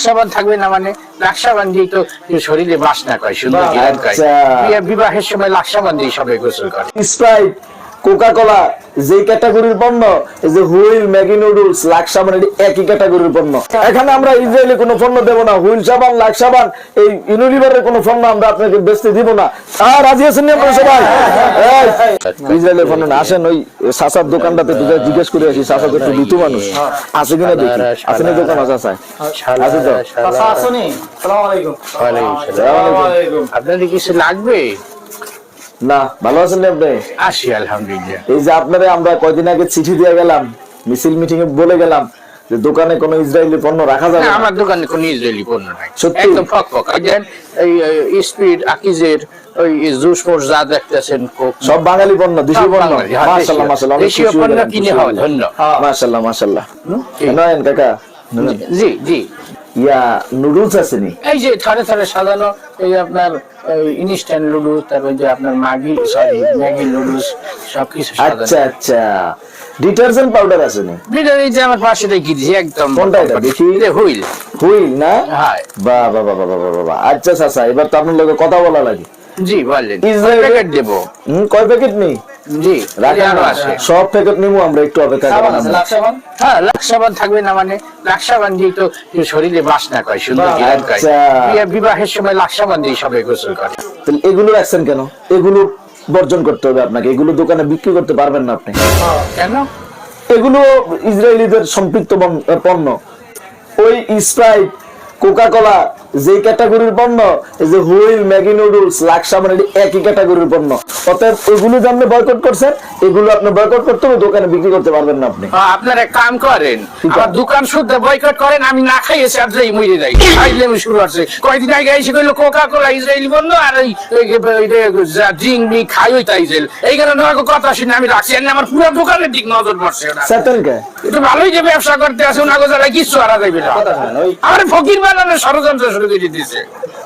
লাক্সাবান থাকবে না মানে লাক্সাবান দিয়ে তো শরীরে বাসনা কয় সুন্দর বাহ, গিরান কয় আচ্ছা। বিবাহের সময় লাক্সাবান দিয়ে সবাই গোসল করে স্প্রাইট কোকা কোলা যে ক্যাটাগরির পণ্য এই যে হুইল ম্যাগি নুডলস লাক্স সাবান এটি একই ক্যাটাগরির পণ্য। এখানে আমরা ইসরায়েলি কোনো পণ্য দেবো না। হুইল সাবান লাক্স সাবান এই ইউনিলিভারের কোনো পণ্য আমরা আপনাকে বেচতে দিব না। আর রাজি আছেন নি আপনারা সবাই? ইসরায়েলের পণ্য না আসেন ওই সাসার দোকানটাতে যাই জিজ্ঞেস করে আসি সাসা তো একটু লিতু মানুষ। আছে কিনা দেখি? আছে না দোকান আছে আছে। আছে তো? চাচা আসুনি? সালাম আলাইকুম। ওয়ালাইকুম সালাম। আপনাদের কিছু লাগবে? না ভালো আছেন আপনি? আসি আলহামদুলিল্লাহ। এই যে আপনারে আমরা কয়দিন আগে চিঠি দিয়ে গেলাম মিছিল মিটিং এ বলে গেলাম যে দোকানে কোনো ইসরায়েলি পণ্য রাখা যাবে না, আমার দোকানে কোনো ইসরায়েলি পণ্য নাই। সত্যি? একদম ফক ফক। এই এই স্পিড আকিজের ওই জুস মোস যা দেখতেছেন সব বাঙালি পণ্য দেশি পণ্য? হ্যাঁ, মাশাআল্লাহ মাশাআল্লাহ অনেক দেশীয় পণ্য কিনে হওয়া ধন্য। মাশাআল্লাহ মাশাআল্লাহ। নয়ন কাকা। জি জি। ইয়া নুডলস আছে নি? এই যে থরে থরে সাজানো এই আপনার ইনস্ট্যান্ট লুডুস তারপর যে আপনার ম্যাগি সরি ম্যাগি লুডুস সবকিছু আচ্ছা সাজানো। আচ্ছা ডিটারজেন্ট পাউডার আছে নি? বিটার এই যে আমার পাশে রেখে দিয়েছি একদম কোনটা এটা? দেখি। এটা হুইল। হুইল না? হ্যাঁ। বাহ বাহ বাহ বাহ বাহ বাহ, বাহ আচ্ছা চাচা এবার তো আপনার লগে কথা বলা লাগে। জি বললেন ইসরায়েল- প্যাকেট দেবো? হুম কয় প্যাকেট নেই জি রাখেন। আছে সব প্যাকেট নিবো আমরা একটু অপেক্ষা লাক্সাবান হ্যাঁ লাক্সাবান থাকবে না মানে লাক্সাবান দিয়ে তো শরীরে কয় সুন্দর গিরান কয় আচ্ছা। বিবাহের সময় লাক্সাবান দিয়ে সবাই গোসল করে। তাহলে এগুলো রাখছেন কেন? এগুলো বর্জন করতে হবে আপনাকে এগুলো দোকানে বিক্রি করতে পারবেন না আপনি। কেন? এগুলো ইসরায়েলিদের সম্পৃক্ত পণ্য। ওই স্প্রাইট কোকা কোলা যে ক্যাটাগরির পণ্য এই যে হুইল ম্যাগি নুডলস লাক্স এটি একই ক্যাটাগরির পণ্য। অতএব এগুলো যে আপনি বয়কট করছেন এগুলো আপনি বয়কট করতে হবে দোকানে বিক্রি করতে পারবেন না আপনি। আপনারা এক কাম করেন আমার দোকান শুদ্ধ বয়কট করেন আমি না খাই এসে আর যাই মরে যাই। খাইলে আমি শুরু আছে কয়দিন আগে এসে কইলো কোকা কোলা ইসরায়েলি বন্ধ আর এই ড্রিঙ্ক মি খাই ওই তাই জেল এই কারণে আমাকে কথা শুনে আমি রাখছি আর আমার পুরো দোকানের দিক নজর পড়ছে ওটা সেতেন কে? একটু ভালোই যে ব্যবসা করতে আছে ওনাকে যারা কিছু হারা যাবে না। আমার ফকির বানানোর ষড়যন্ত্র শুরু করে দিতেছে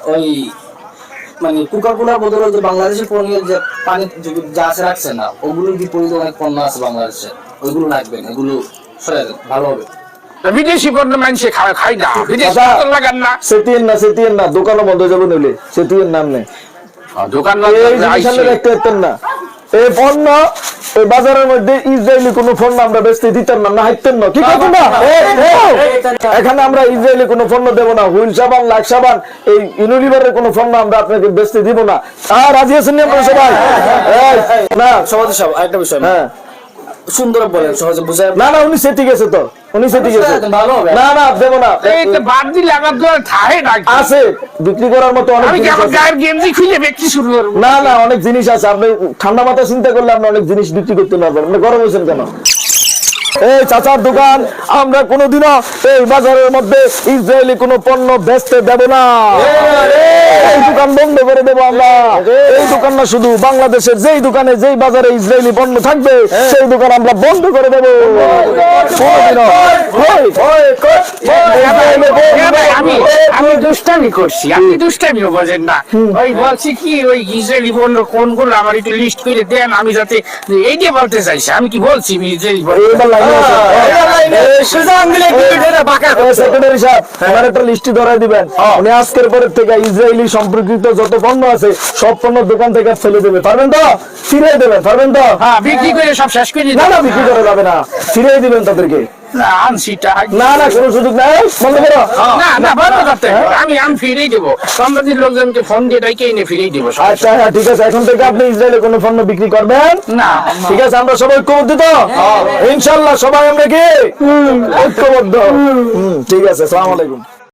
ওই মানে কোকা কোলার বদলে যে বাংলাদেশের পণ্যের যে পানি যা আছে রাখছে না ওগুলোর বিপরীতে অনেক পণ্য আছে বাংলাদেশে? ওইগুলো রাখবেন এগুলো সরে ভালো হবে। বিদেশি পণ্য মানুষে খায় খাই না। বিদেশি লাগান না। সেটিয়েন না সেটিয়েন না দোকানও বন্ধ হয়ে যাবে নইলে। সেটিয়েন নাম নেই। দোকান দেখতে পারতেন না। এই পণ্য এই বাজারের মধ্যে ইসরায়েলি কোন পণ্য আমরা বেচতে দিতাম না না হাইতেন না। কি করব না? এখানে আমরা ইসরায়েলি কোন পণ্য দেব না। হুইল সাবান লাখ সাবান এই ইউনিলিভারের কোন পণ্য আমরা আপনাকে বেচতে দিব না। আর রাজি আছেন নি আপনারা সবাই? না। সমাজের সব একটা বিষয় হ্যাঁ। সুন্দর বলেন সহজে বুঝায় না না উনি সেটি গেছে তো। উনি সেটি গেছে। ভালো হবে। না না দেব না। এই তো বাদ দিলে আমার তো থাহে না আছে বিক্রি করার মতো অনেক আমি জিনিস আমার আছে। গায়ের গেঞ্জি খুলে ব্যক্তি শুরু করব? না না অনেক জিনিস আছে। আপনি ঠান্ডা মাথায় চিন্তা করলে আপনি অনেক জিনিস বিক্রি করতে পারবেন। আপনি গরম হয়েছেন কেন? এই চাচার দোকান আমরা কোনোদিনও এই বাজারের মধ্যে ইসরায়েলি কোনো পণ্য বেচতে দেব না। এই দোকান বন্ধ করে দেবো আমরা। এই দোকান না শুধু বাংলাদেশের যেই দোকানে যেই বাজারে ইসরায়েলি পণ্য থাকবে সেই দোকান আমরা বন্ধ করে দেবো। কোনোদিনও। ওই, ওই, ইসরায়েলি পণ্য- আমি আমি দুষ্টামি করছি আপনি দুষ্টামিও বোঝেন না ওই বলছি কি ওই ইসরায়েলি পণ্য কোনগুলো আমার একটু লিস্ট করে দেন আমি যাতে এই যে বলতে চাইছি আমি কি বলছি ইসরায়েলি পণ্য? এইবার লাইনে আছে। এই সুজান দিলে কি এটা বাঁকা করছে? সেক্রেটারি সাহেব, আমার একটা লিস্টি ধরাই দিবেন উনি আজকের পরের থেকে ইসরায়েলি সম্পর্কিত যত পণ্য আছে সব পণ্য দোকান থেকে ফেলে দেবে পারবেন তো ফিরিয়ে দেবেন পারবেন তো হ্যাঁ বিক্রি করে সব শেষ করে না না বিক্রি করা যাবে না ফিরিয়ে দিবেন তাদেরকে না না কোনো সুযোগ নাই। বন্ধ করো। না না বন্ধ করতে। আমি আমি ফিরিয়ে দেবো। লোকজনকে ফোন দিয়ে ডাইকে এনে ফিরিয়ে দেবো আচ্ছা হ্যাঁ ঠিক আছে। এখন থেকে আপনি ইসরায়েলে কোনো পণ্য বিক্রি করবেন? না ঠিক আছে আমরা সবাই ঐক্যবদ্ধ? তো ইনশাল্লাহ সবাই আমরা কি? ঐক্যবদ্ধ? ঠিক আছে সালাম আলাইকুম।